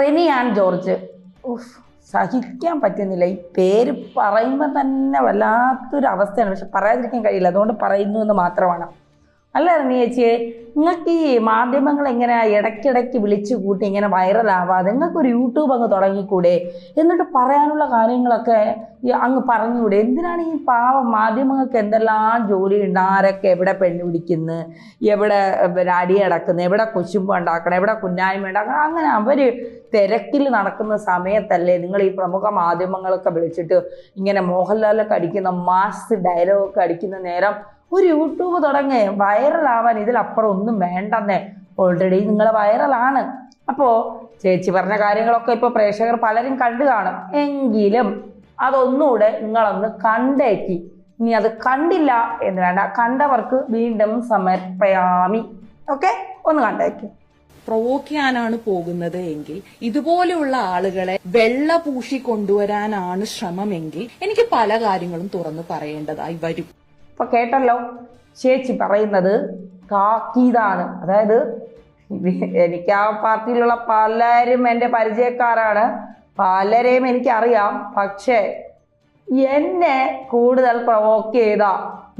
Rini and George. ഉഫ്, സഹിക്കാൻ പറ്റുന്നില്ല. ഈ പേര് പറയുമ്പോൾ തന്നെ വല്ലാത്തൊരു അവസ്ഥയാണ് പക്ഷെ പറയാതിരിക്കാൻ കഴിയില്ല. അതുകൊണ്ട് പറയുന്നു എന്ന് മാത്രമാണ്. അല്ല ഇറങ്ങിയേച്ചിയെ നിങ്ങൾക്ക് ഈ മാധ്യമങ്ങൾ എങ്ങനെ ഇടയ്ക്കിടയ്ക്ക് വിളിച്ചു കൂട്ടി ഇങ്ങനെ വൈറലാവാതെ നിങ്ങൾക്കൊരു യൂട്യൂബ് അങ്ങ് തുടങ്ങിക്കൂടെ? എന്നിട്ട് പറയാനുള്ള കാര്യങ്ങളൊക്കെ അങ്ങ് പറഞ്ഞുകൂടെ? എന്തിനാണ് ഈ പാവം മാധ്യമങ്ങൾക്ക് എന്തെല്ലാം ജോലിയുണ്ട് ആരൊക്കെ എവിടെ പെണ്ണ് പിടിക്കുന്നു? എവിടെ അടി അടക്കുന്നു? എവിടെ കൊച്ചുമ്പ് ഉണ്ടാക്കണം? എവിടെ കുന്നായ്മ ഉണ്ടാക്കണം അങ്ങനെ അവർ തിരക്കിൽ നടക്കുന്ന സമയത്തല്ലേ നിങ്ങൾ ഈ പ്രമുഖ മാധ്യമങ്ങളൊക്കെ വിളിച്ചിട്ട് ഇങ്ങനെ മോഹൻലാലൊക്കെ അടിക്കുന്ന മാസ് ഡയലോഗൊക്കെ അടിക്കുന്ന നേരം ഒരു യൂട്യൂബ് തുടങ്ങേ. വൈറലാവാൻ ഇതിലപ്പുറം ഒന്നും വേണ്ടെന്നേ. ഓൾറെഡി നിങ്ങൾ വൈറലാണ്. അപ്പോൾ ചേച്ചി പറഞ്ഞ കാര്യങ്ങളൊക്കെ ഇപ്പോൾ പ്രേക്ഷകർ പലരും കണ്ടു കാണും. എങ്കിലും അതൊന്നുകൂടെ നിങ്ങളൊന്ന് കണ്ടേക്കി. ഇനി അത് കണ്ടില്ല എന്ന് വേണ്ട. കണ്ടവർക്ക് വീണ്ടും സമർപ്പയാമി. ഓക്കെ? ഒന്ന് കണ്ടേക്കി. പ്രൊവോക്ക് ചെയ്യാനാണ് പോകുന്നത് എങ്കിൽ ഇതുപോലെയുള്ള ആളുകളെ വെള്ള പൂശി കൊണ്ടുവരാനാണ് ശ്രമമെങ്കിൽ എനിക്ക് പല കാര്യങ്ങളും തുറന്നു പറയേണ്ടതായി വരും. ഇപ്പൊ കേട്ടല്ലോ? ചേച്ചി പറയുന്നത് കാക്കീതാണ് അതായത് എനിക്ക് ആ പാർട്ടിയിലുള്ള പലരും എന്റെ പരിചയക്കാരാണ്. പലരെയും എനിക്കറിയാം. പക്ഷേ എന്നെ കൂടുതൽ പ്രൊവോക്ക് ചെയ്ത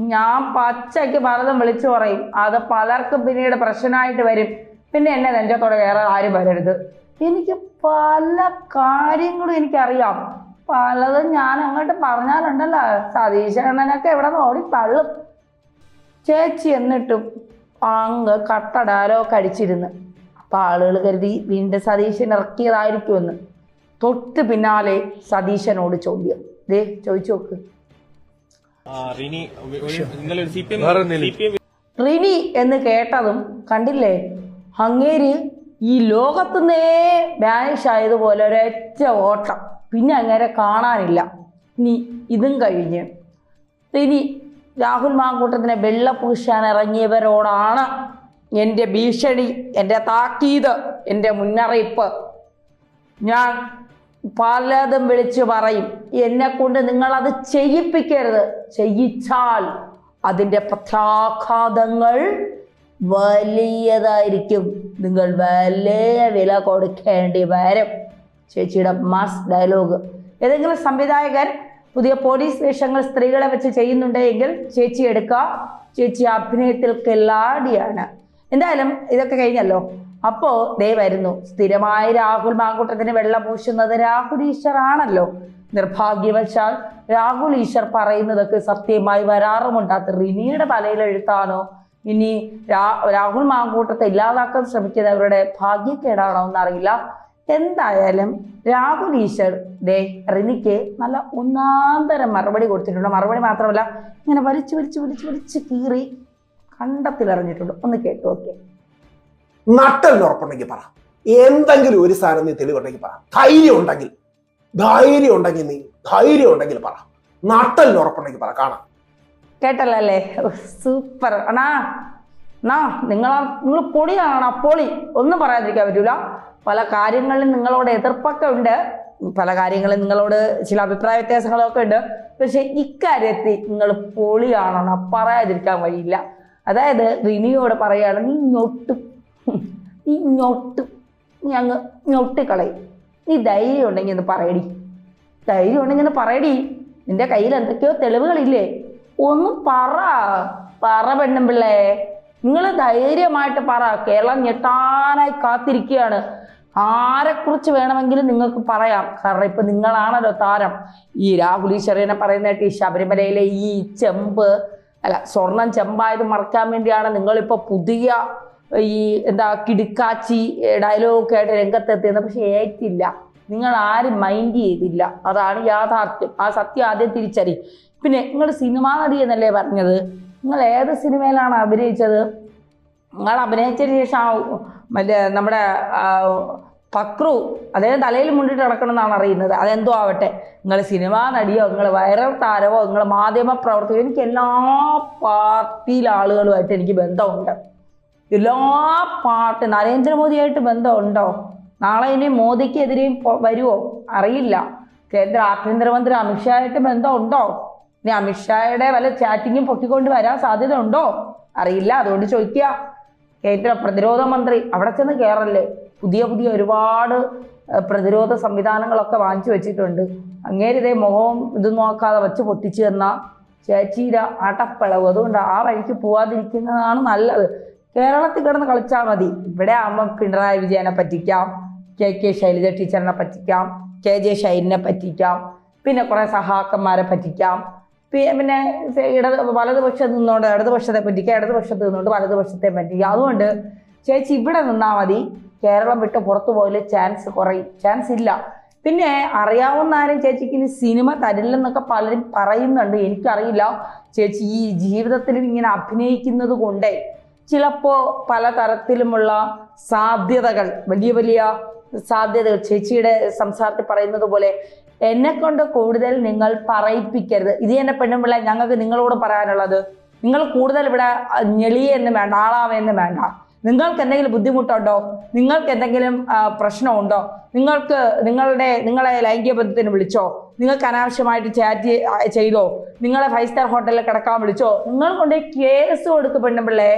ഞാൻ പച്ചയ്ക്ക് പലതും വിളിച്ചു പറയും. അത് പലർക്കും പിന്നീട് പ്രശ്നമായിട്ട് വരും. പിന്നെ എന്നെ നെഞ്ചത്തോടെ വേറെ ആരും വരരുത്. എനിക്ക് പല കാര്യങ്ങളും എനിക്കറിയാം. പലതും ഞാൻ അങ്ങോട്ട് പറഞ്ഞാലുണ്ടല്ലോ സതീശണ്ണനൊക്കെ ഇവിടെ എവിടെ ഓടി തള്ളും. ചേച്ചി എന്നിട്ടും അങ്ങ് കട്ടടാലോ കടിച്ചിരുന്ന് അപ്പം ആളുകൾ കരുതി വീണ്ടും സതീശൻ ഇറക്കിയതായിരിക്കുമെന്ന്. തൊട്ട് പിന്നാലെ സതീശനോട് ചോദ്യം. ദേ ചോദിച്ചു നോക്ക്. റിനി എന്ന് കേട്ടതും കണ്ടില്ലേ? അങ്ങേര് ഈ ലോകത്തുനിന്നേ ബാനിഷ് ആയതുപോലെ ഒരൊറ്റ ഓട്ടം. പിന്നെ അങ്ങേരെ കാണാനില്ല. ഇനി ഇതും കഴിഞ്ഞ്. ഇനി രാഹുൽ മാങ്കൂട്ടത്തിനെ വെള്ളപൂശാൻ ഇറങ്ങിയവരോടാണ് എന്റെ ഭീഷണി എന്റെ താക്കീത് എന്റെ മുന്നറിയിപ്പ്. ഞാൻ പലതും വിളിച്ചു പറയും എന്നെ കൊണ്ട് നിങ്ങളത് ചെയ്യിപ്പിക്കരുത്. ചെയ്യിച്ചാൽ അതിന്റെ പ്രത്യാഘാതങ്ങൾ വലിയതായിരിക്കും. നിങ്ങൾ വലിയ വില കൊടുക്കേണ്ടി വരും. ചേച്ചിയുടെ മാസ് ഡയലോഗ്. ഏതെങ്കിലും സംവിധായകൻ പുതിയ പോലീസ് വേഷങ്ങൾ സ്ത്രീകളെ വെച്ച് ചെയ്യുന്നുണ്ടെങ്കിൽ ചേച്ചി എടുക്കുക ചേച്ചി അഭിനയത്തിൽ കെല്ലാടിയാണ്. എന്തായാലും ഇതൊക്കെ കഴിഞ്ഞല്ലോ. അപ്പോ ദേ വരുന്നു. സ്ഥിരമായി രാഹുൽ മാങ്കൂട്ടത്തിന് വെള്ളം പൂശുന്നത് രാഹുൽ ഈശ്വർ ആണല്ലോ. നിർഭാഗ്യവശാൽ രാഹുൽ ഈശ്വർ പറയുന്നതൊക്കെ സത്യമായി വരാറുമുണ്ട്. അത് റിനിയുടെ തലയിൽ എഴുത്താണോ? ഇനി രാഹുൽ മാങ്കൂട്ടത്തെ ഇല്ലാതാക്കാൻ ശ്രമിക്കുന്നത് അവരുടെ ഭാഗ്യക്കേടാണോ എന്നറിയില്ല. എന്തായാലും രാഹുൽ ഈശ്വർ ദേ റിനിക്ക് നല്ല ഒന്നാന്തരം മറുപടി കൊടുത്തിട്ടുണ്ട്. മറുപടി മാത്രമല്ല ഇങ്ങനെ വലിച്ചു വലിച്ചു വലിച്ചു വലിച്ച് കീറി കണ്ടത്തിലെറിഞ്ഞിട്ടുണ്ട്. ഒന്ന് കേട്ടു ഓക്കെ. നട്ടലിന് ഉറപ്പുണ്ടെങ്കിൽ പറ. എന്തെങ്കിലും ഒരു സാധനം നീ തെളിവുണ്ടെങ്കിൽ പറ. ധൈര്യം ഉണ്ടെങ്കിൽ ധൈര്യം ഉണ്ടെങ്കിൽ നീ ധൈര്യം ഉണ്ടെങ്കിൽ പറ. നട്ടലിന് ഉറപ്പുണ്ടെങ്കിൽ പറ കാണാം. കേട്ടല്ലേ അല്ലേ? സൂപ്പർ. അണ്ണാ എന്നാ നിങ്ങൾ നിങ്ങൾ പൊളിയാണ് അപ്പോളി ഒന്നും പറയാതിരിക്കാൻ പറ്റൂല. പല കാര്യങ്ങളിലും നിങ്ങളോട് എതിർപ്പൊക്കെ ഉണ്ട്. പല കാര്യങ്ങളും നിങ്ങളോട് ചില അഭിപ്രായ വ്യത്യാസങ്ങളൊക്കെ ഉണ്ട്. പക്ഷെ ഇക്കാര്യത്തിൽ നിങ്ങൾ പൊളിയാണോ പറയാതിരിക്കാൻ വഴിയില്ല. അതായത് റിനിയോട് പറയാണ് നീ ഞൊട്ട്. നീ ഞൊട്ട്. നീ അങ്ങ് ഞൊട്ടിക്കളയും. നീ ധൈര്യം ഉണ്ടെങ്കിൽ ഒന്ന് പറയടി. ധൈര്യം ഉണ്ടെങ്കിൽ ഒന്ന് പറയടി. നിന്റെ കയ്യിൽ എന്തൊക്കെയോ തെളിവുകളില്ലേ. ഒന്ന് പറ. പറ പെണ്ണും പിള്ളേ. നിങ്ങൾ ധൈര്യമായിട്ട് പറ. കേരളം ഞെട്ടാനായി കാത്തിരിക്കുകയാണ്. ആരെക്കുറിച്ച് വേണമെങ്കിലും നിങ്ങൾക്ക് പറയാം. കാരണം ഇപ്പൊ നിങ്ങളാണല്ലോ താരം. ഈ രാഹുൽ ഈശ്വരനെ പറയുന്നതായിട്ട് ഈ ശബരിമലയിലെ ഈ ചെമ്പ് അല്ല സ്വർണം ചെമ്പായത് മറക്കാൻ വേണ്ടിയാണ് നിങ്ങളിപ്പോ പുതിയ ഈ എന്താ കിടുക്കാച്ചി ഡയലോഗൊക്കെ ആയിട്ട് രംഗത്തെത്തിയത്. പക്ഷെ ഏറ്റില്ല. നിങ്ങൾ ആരും മൈൻഡ് ചെയ്തില്ല. അതാണ് യാഥാർത്ഥ്യം. ആ സത്യം ആദ്യം തിരിച്ചറി പിന്നെ നിങ്ങൾ സിനിമാ നടി എന്നല്ലേ പറഞ്ഞത്? നിങ്ങൾ ഏത് സിനിമയിലാണ് അഭിനയിച്ചത്? നിങ്ങൾ അഭിനയിച്ചതിന് ശേഷം മറ്റേ നമ്മുടെ പക്രു അദ്ദേഹം തലയിൽ മുണ്ടിട്ട് നടക്കണമെന്നാണ് അറിയുന്നത്. അതെന്തോ ആവട്ടെ. നിങ്ങൾ സിനിമാ നടിയോ നിങ്ങൾ വൈറൽ താരമോ നിങ്ങൾ മാധ്യമ പ്രവർത്തകയോ എനിക്ക് എല്ലാ പാർട്ടിയിലെ ആളുകളുമായിട്ട് എനിക്ക് ബന്ധമുണ്ട്. എല്ലാ പാർട്ടി നരേന്ദ്രമോദിയായിട്ട് ബന്ധമുണ്ടോ? നാളെ ഇനി മോദിക്കെതിരെയും വരുമോ അറിയില്ല. കേന്ദ്ര ആഭ്യന്തരമന്ത്രി അമിത്ഷായിട്ട് ബന്ധമുണ്ടോ? ഇനി അമിത്ഷായുടെ വല്ല ചാറ്റിങ്ങും പൊക്കിക്കൊണ്ട് വരാൻ സാധ്യത ഉണ്ടോ അറിയില്ല അതുകൊണ്ട് ചോദിക്കുക. കേന്ദ്ര പ്രതിരോധ മന്ത്രി അവിടെ ചെന്ന് കയറല്ലേ പുതിയ പുതിയ ഒരുപാട് പ്രതിരോധ സംവിധാനങ്ങളൊക്കെ വാങ്ങിച്ചു വെച്ചിട്ടുണ്ട്. അങ്ങേര് ഇതേ മുഖവും ഇത് നോക്കാതെ വെച്ച് പൊട്ടിച്ചു തന്ന ചേച്ചിയുടെ അടപ്പിളവ്. അതുകൊണ്ട് ആ വഴിക്ക് പോവാതിരിക്കുന്നതാണ് നല്ലത്. കേരളത്തിൽ കിടന്ന് കളിച്ചാൽ മതി. ഇവിടെ ആകുമ്പോൾ പിണറായി വിജയനെ പറ്റിക്കാം കെ കെ ശൈലജ ടീച്ചറിനെ പറ്റിക്കാം കെ ജെ ഷൈലിനെ പറ്റിക്കാം പിന്നെ കുറേ സഹാക്കന്മാരെ പറ്റിക്കാം. പിന്നെ ഇടത് വലതുപക്ഷത്ത് നിന്നുകൊണ്ട് ഇടതുപക്ഷത്തെ പറ്റിക്കുക ഇടതുപക്ഷത്ത് നിന്നുകൊണ്ട് വലതുപക്ഷത്തെ പറ്റിക്കുക അതുകൊണ്ട് ചേച്ചി ഇവിടെ നിന്നാൽ മതി. കേരളം വിട്ട് പുറത്തു പോയാൽ ചാൻസ് കുറയും. ചാൻസ് ഇല്ല. പിന്നെ അറിയാവുന്ന ആരും ചേച്ചിക്ക് ഇനി സിനിമ തരില്ലെന്നൊക്കെ പലരും പറയുന്നുണ്ട്. എനിക്കറിയില്ല. ചേച്ചി ഈ ജീവിതത്തിൽ ഇങ്ങനെ അഭിനയിക്കുന്നത് കൊണ്ടേ ചിലപ്പോൾ പല തരത്തിലുമുള്ള സാധ്യതകൾ വലിയ വലിയ സാധ്യതകൾ. ചേച്ചിയുടെ സംസാരത്തിൽ പറയുന്നത് പോലെ എന്നെ കൊണ്ട് കൂടുതൽ നിങ്ങൾ പറയിപ്പിക്കരുത്. ഇത് തന്നെ പെണ്ണുമ്പിള്ള ഞങ്ങൾക്ക് നിങ്ങളോട് പറയാനുള്ളത്. നിങ്ങൾ കൂടുതൽ ഇവിടെ ഞെളിയെന്ന് വേണ്ട ആളാവെന്ന് വേണ്ട. നിങ്ങൾക്ക് എന്തെങ്കിലും ബുദ്ധിമുട്ടുണ്ടോ? നിങ്ങൾക്ക് എന്തെങ്കിലും പ്രശ്നമുണ്ടോ? നിങ്ങൾക്ക് നിങ്ങളുടെ നിങ്ങളെ ലൈംഗിക ബന്ധത്തിന് വിളിച്ചോ? നിങ്ങൾക്ക് അനാവശ്യമായിട്ട് ചാറ്റ് ചെയ്തോ? നിങ്ങളെ ഫൈവ് സ്റ്റാർ ഹോട്ടലിൽ കിടക്കാൻ വിളിച്ചോ? നിങ്ങൾ കൊണ്ട് കേസ് കൊടുക്കും പെണ്ണുമ്പിള്ളേ.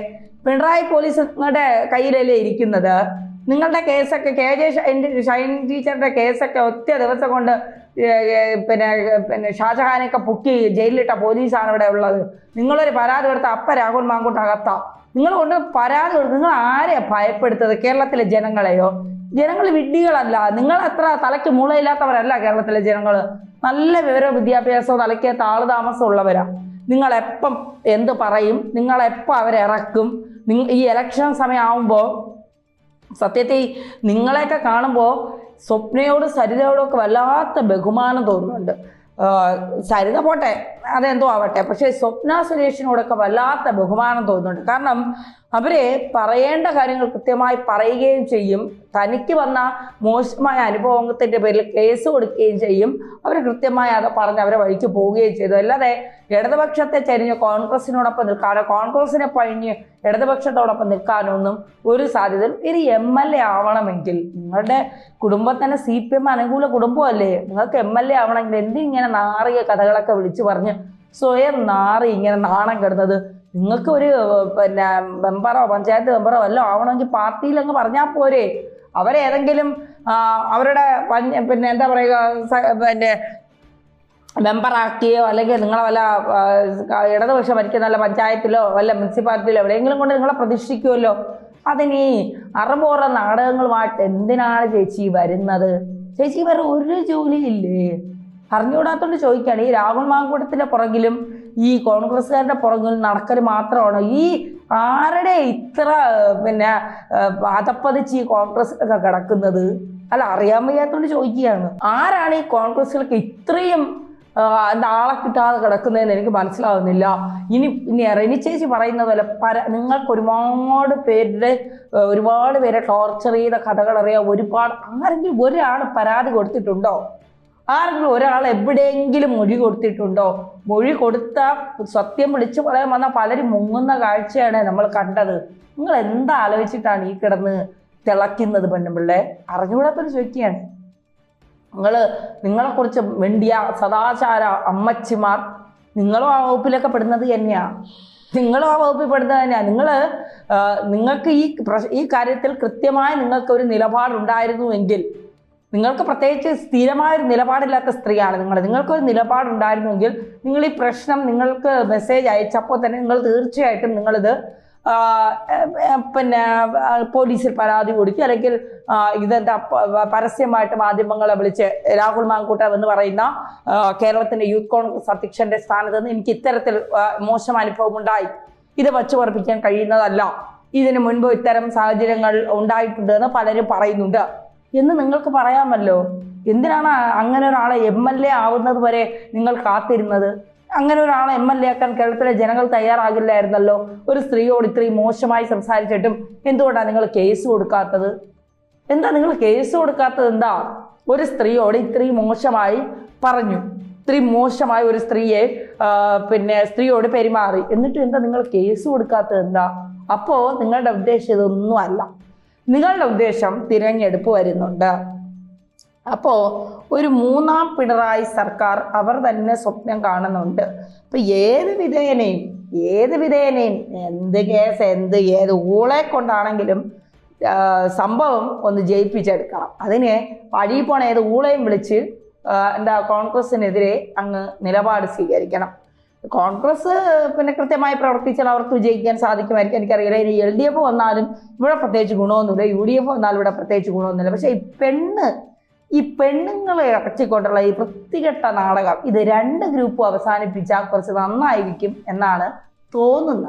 പിണറായി പോലീസ് നിങ്ങളുടെ കയ്യിലല്ലേ ഇരിക്കുന്നത്? നിങ്ങളുടെ കേസൊക്കെ കെ ജെ ഷൈൻ ടീച്ചറുടെ കേസൊക്കെ ഒറ്റ ദിവസം കൊണ്ട് പിന്നെ പിന്നെ ഷാജഹാനെയൊക്കെ പൊക്കി ജയിലിലിട്ട പോലീസാണ് ഇവിടെ ഉള്ളത്. നിങ്ങളൊരു പരാതി കൊടുത്ത അപ്പ രാഹുൽ മാങ്കൂട്ട് അകത്താം നിങ്ങൾ കൊണ്ട് പരാതി കൊടുത്ത് നിങ്ങൾ ആരെയാണ് ഭയപ്പെടുത്തത് കേരളത്തിലെ ജനങ്ങളെയോ? ജനങ്ങൾ വിഡ്ഢികളല്ല. നിങ്ങൾ അത്ര തലയ്ക്ക് മൂളയില്ലാത്തവരല്ല കേരളത്തിലെ ജനങ്ങൾ. നല്ല വിവര വിദ്യാഭ്യാസവും തലയ്ക്ക് താളുതാമസം ഉള്ളവരാ. നിങ്ങളെപ്പം എന്ത് പറയും? നിങ്ങളെപ്പം അവരിറക്കും ഈ ഇലക്ഷൻ സമയമാകുമ്പോൾ സത്യത്തിൽ നിങ്ങളെയൊക്കെ കാണുമ്പോൾ സ്വപ്നയോടും സരിതയോടും ഒക്കെ വല്ലാത്ത ബഹുമാനം തോന്നുന്നുണ്ട്. സരിത പോട്ടെ അതെന്തോ ആവട്ടെ പക്ഷേ സ്വപ്ന സുരേഷിനോടൊക്കെ വല്ലാത്ത ബഹുമാനം തോന്നുന്നുണ്ട്. കാരണം അവരെ പറയേണ്ട കാര്യങ്ങൾ കൃത്യമായി പറയുകയും ചെയ്യും. തനിക്ക് വന്ന മോശമായ അനുഭവത്തിന്റെ പേരിൽ കേസ് കൊടുക്കുകയും ചെയ്യും. അവർ കൃത്യമായി അത് പറഞ്ഞ് അവരെ വഴിക്ക് പോവുകയും ചെയ്തു. അല്ലാതെ ഇടതുപക്ഷത്തെ ചരിഞ്ഞ് കോൺഗ്രസിനോടൊപ്പം നിൽക്കാനോ കോൺഗ്രസിനെ പഴിഞ്ഞ് ഇടതുപക്ഷത്തോടൊപ്പം നിൽക്കാനോ ഒന്നും ഒരു സാധ്യത ഇനി എം എൽ എ ആവണമെങ്കിൽ നിങ്ങളുടെ കുടുംബം തന്നെ സി പി എം അനുകൂല കുടുംബമല്ലേ? നിങ്ങൾക്ക് എം എൽ എ ആവണമെങ്കിൽ എന്തിങ്ങനെ നാറിയ കഥകളൊക്കെ വിളിച്ചു പറഞ്ഞ് സ്വയം നാറി ഇങ്ങനെ നാണം കെടുന്നത് നിങ്ങൾക്ക് ഒരു പിന്നെ മെമ്പറോ പഞ്ചായത്ത് മെമ്പറോ വല്ലതും ആവണമെങ്കിൽ പാർട്ടിയിൽ അങ്ങ് പറഞ്ഞാൽ പോരെ. അവരേതെങ്കിലും അവരുടെ പിന്നെ എന്താ പറയുക പിന്നെ മെമ്പറാക്കിയോ അല്ലെങ്കിൽ നിങ്ങളെ വല്ല ഇടതുപക്ഷം ഭരിക്കുന്ന വല്ല പഞ്ചായത്തിലോ വല്ല മുനിസിപ്പാലിറ്റിയിലോ എവിടെയെങ്കിലും കൊണ്ട് നിങ്ങളെ പ്രതീക്ഷിക്കുമല്ലോ അതിനി അറുപോറ നാടകങ്ങളുമായിട്ട് എന്തിനാണ് ചേച്ചി വരുന്നത്? ചേച്ചി വേറെ ഒരു ജോലിയില്ലേ? അറിഞ്ഞുകൂടാത്തോണ്ട് ചോദിക്കുകയാണ്. ഈ രാഹുൽ മാങ്കൂട്ടത്തിന്റെ പുറകിലും ഈ കോൺഗ്രസ്സുകാരുടെ പുറകിൽ നടക്കൽ മാത്രമാണ്. ഈ ആരുടെ ഇത്ര പിന്നെ അതപ്പതിച്ച് ഈ കോൺഗ്രസ്സിലൊക്കെ കിടക്കുന്നത്? അല്ല അറിയാൻ വയ്യാത്തോണ്ട് ചോദിക്കുകയാണ്. ആരാണ് ഈ കോൺഗ്രസ്സുകൾക്ക് ഇത്രയും എന്താ ആളെ കിട്ടാതെ കിടക്കുന്നതെന്ന് എനിക്ക് മനസ്സിലാവുന്നില്ല. ഇനി ഇനി റെനി ചേച്ചി പറയുന്നത് പോലെ പര നിങ്ങൾക്ക് ഒരുപാട് പേരുടെ ഒരുപാട് പേരെ ടോർച്ചർ ചെയ്ത കഥകൾ അറിയാം ഒരുപാട് ആരെങ്കിലും ഒരാൾ പരാതി കൊടുത്തിട്ടുണ്ടോ? ആരെങ്കിലും ഒരാൾ എവിടെയെങ്കിലും മൊഴി കൊടുത്തിട്ടുണ്ടോ? മൊഴി കൊടുത്ത സത്യം വിളിച്ചു പറയാൻ വന്ന പലരും മുങ്ങുന്ന കാഴ്ചയാണ് നമ്മൾ കണ്ടത്. നിങ്ങൾ എന്താ ആലോചിച്ചിട്ടാണ് ഈ കിടന്ന് തിളയ്ക്കുന്നത് പെണ്ണുപിള്ളെ അറിഞ്ഞുകൂടാത്തൊരു ചോദിക്കുകയാണ് നിങ്ങൾ നിങ്ങളെക്കുറിച്ച് വേണ്ടിയ സദാചാര അമ്മച്ചിമാർ നിങ്ങളും ആ വകുപ്പിലൊക്കെ പെടുന്നത് തന്നെയാ. നിങ്ങളും ആ വകുപ്പിൽ പെടുന്നത് തന്നെയാണ് നിങ്ങൾ നിങ്ങൾക്ക് ഈ ഈ കാര്യത്തിൽ കൃത്യമായി നിങ്ങൾക്ക് ഒരു നിലപാടുണ്ടായിരുന്നുവെങ്കിൽ നിങ്ങൾക്ക് പ്രത്യേകിച്ച് സ്ഥിരമായൊരു നിലപാടില്ലാത്ത സ്ത്രീയാണ് നിങ്ങൾ. നിങ്ങൾക്കൊരു നിലപാടുണ്ടായിരുന്നുവെങ്കിൽ നിങ്ങൾ ഈ പ്രശ്നം നിങ്ങൾക്ക് മെസ്സേജ് അയച്ചപ്പോൾ തന്നെ നിങ്ങൾ തീർച്ചയായിട്ടും നിങ്ങളിത് പിന്നെ പോലീസിൽ പരാതി കൊടുക്കുക. അല്ലെങ്കിൽ ഇതെന്താ പരസ്യമായിട്ട് മാധ്യമങ്ങളെ വിളിച്ച് രാഹുൽ മാങ്കൂട്ട എന്ന് പറയുന്ന കേരളത്തിന്റെ യൂത്ത് കോൺഗ്രസ് അധ്യക്ഷന്റെ സ്ഥാനത്ത് നിന്ന് എനിക്ക് ഇത്തരത്തിൽ മോശം അനുഭവം ഉണ്ടായി ഇത് വച്ചു പറപ്പിക്കാൻ കഴിയുന്നതല്ല. ഇതിനു മുൻപ് ഇത്തരം സാഹചര്യങ്ങൾ ഉണ്ടായിട്ടുണ്ട് എന്ന് പലരും പറയുന്നുണ്ട്. എന്ന് നിങ്ങൾക്ക് പറയാമല്ലോ. എന്തിനാണ് അങ്ങനെ ഒരാളെ എം എൽ എ ആവുന്നത് വരെ നിങ്ങൾ കാത്തിരുന്നത്? അങ്ങനെ ഒരാളെ എം എൽ എ ആക്കാൻ കേരളത്തിലെ ജനങ്ങൾ തയ്യാറാകില്ലായിരുന്നല്ലോ. ഒരു സ്ത്രീയോട് ഇത്രയും മോശമായി സംസാരിച്ചിട്ടും എന്തുകൊണ്ടാണ് നിങ്ങൾ കേസ് കൊടുക്കാത്തത്? എന്താ നിങ്ങൾ കേസ് കൊടുക്കാത്തത് എന്താ? ഒരു സ്ത്രീയോട് ഇത്രയും മോശമായി പറഞ്ഞു. ഇത്രയും മോശമായ ഒരു സ്ത്രീയെ പിന്നെ സ്ത്രീയോട് പെരുമാറി. എന്നിട്ട് എന്താ നിങ്ങൾ കേസ് കൊടുക്കാത്തത് എന്താ? അപ്പോൾ നിങ്ങളുടെ ഉദ്ദേശം ഇതൊന്നും അല്ല. നിങ്ങളുടെ ഉദ്ദേശം തിരഞ്ഞെടുപ്പ് വരുന്നുണ്ട്. അപ്പോൾ ഒരു മൂന്നാം പിണറായി സർക്കാർ അവർ തന്നെ സ്വപ്നം കാണുന്നുണ്ട്. അപ്പൊ ഏത് വിധേയനെയും ഏത് വിധേയനെയും എന്ത് കേസ് എന്ത് ഏത് ഊളെ കൊണ്ടാണെങ്കിലും സംഭവം ഒന്ന് ജയിപ്പിച്ചെടുക്കണം. അതിന് വഴി പോണ ഏത് ഊളയും വിളിച്ച് എന്താ കോൺഗ്രസിനെതിരെ അങ്ങ് നിലപാട് സ്വീകരിക്കണം. കോൺഗ്രസ് പിന്നെ കൃത്യമായി പ്രവർത്തിച്ചാൽ അവർക്ക് വിജയിക്കാൻ സാധിക്കുമായിരിക്കും. എനിക്കറിയില്ല. ഇനി എൽ ഡി എഫ് വന്നാലും ഇവിടെ പ്രത്യേകിച്ച് ഗുണമൊന്നുമില്ല. യു ഡി എഫ് വന്നാലും ഇവിടെ പ്രത്യേകിച്ച് ഗുണമൊന്നുമില്ല. പക്ഷേ ഈ പെണ്ണ് ഈ പെണ്ണുങ്ങളെ ഇറച്ചിക്കൊണ്ടുള്ള ഈ വൃത്തികെട്ട നാടകം ഇത് രണ്ട് ഗ്രൂപ്പും അവസാനിപ്പിച്ചാൽ കുറച്ച് നന്നായിരിക്കും എന്നാണ് തോന്നുന്നത്.